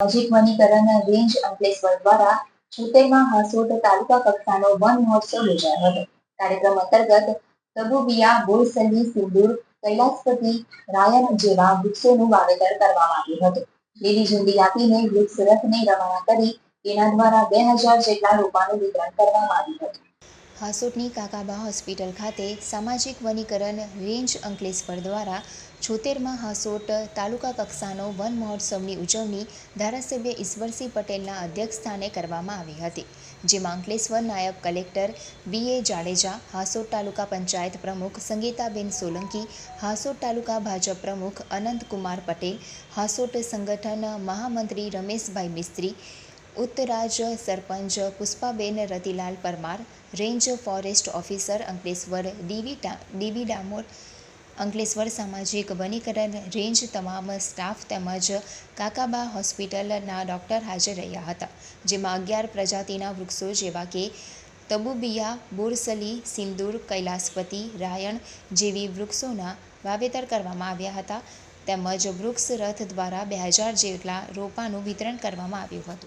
સામાજિક વનીકરણ રેન્જ અંકલેશ્વર દ્વારા છોતેરમાં હાસોટ તાલુકા કક્ષાનો વન મહોત્સવ યોજાયો હતો. કાર્યક્રમ અંતર્ગત તબુબિયા, બોરસલી, સિંદૂર, કૈલાસપતિ, રાયન જેવા વૃક્ષોનું વાવેતર કરવામાં આવ્યું હતું. લીલી ઝુંડી આપીને વૃક્ષ રથને રવાના કરી તેના દ્વારા બે હજાર જેટલા રોપાનું વિતરણ કરવામાં આવ્યું હતું. હાસોટની કાકાબા હોસ્પિટલ ખાતે સામાજિક વનીકરણ રેન્જ અંકલેશ્વર દ્વારા છોતેરમાં હાસોટ તાલુકા કક્ષાનો વન મહોત્સવની ઉજવણી ધારાસભ્ય ઈશ્વરસિંહ પટેલના અધ્યક્ષસ્થાને કરવામાં આવી હતી, જેમાં અંકલેશ્વર નાયબ collector B A Jadeja, Hansot taluka panchayat પ્રમુખ સંગીતાબેન સોલંકી, હાસોટ તાલુકા ભાજપ પ્રમુખ અનંતકુમાર પટેલ, હાસોટ સંગઠન મહામંત્રી Rameshbhai Mistry Uttaraj sarpanch Pushpaben Ratilal Parmar, range forest officer Ankleshwar ડીવી dB Damor, Ankleshwar સામાજિક વનીકરણ રેન્જ તમામ સ્ટાફ તેમજ કાકાબા હોસ્પિટલના ડૉક્ટર હાજર રહ્યા હતા, જેમાં અગિયાર પ્રજાતિના વૃક્ષો જેવા કે તબુબિયા, બોરસલી, સિંદૂર, કૈલાસપતિ, રાયણ જેવી વૃક્ષોના વાવેતર કરવામાં આવ્યા હતા, તેમજ વૃક્ષ રથ દ્વારા બે હજાર જેટલા રોપાનું વિતરણ કરવામાં આવ્યું હતું.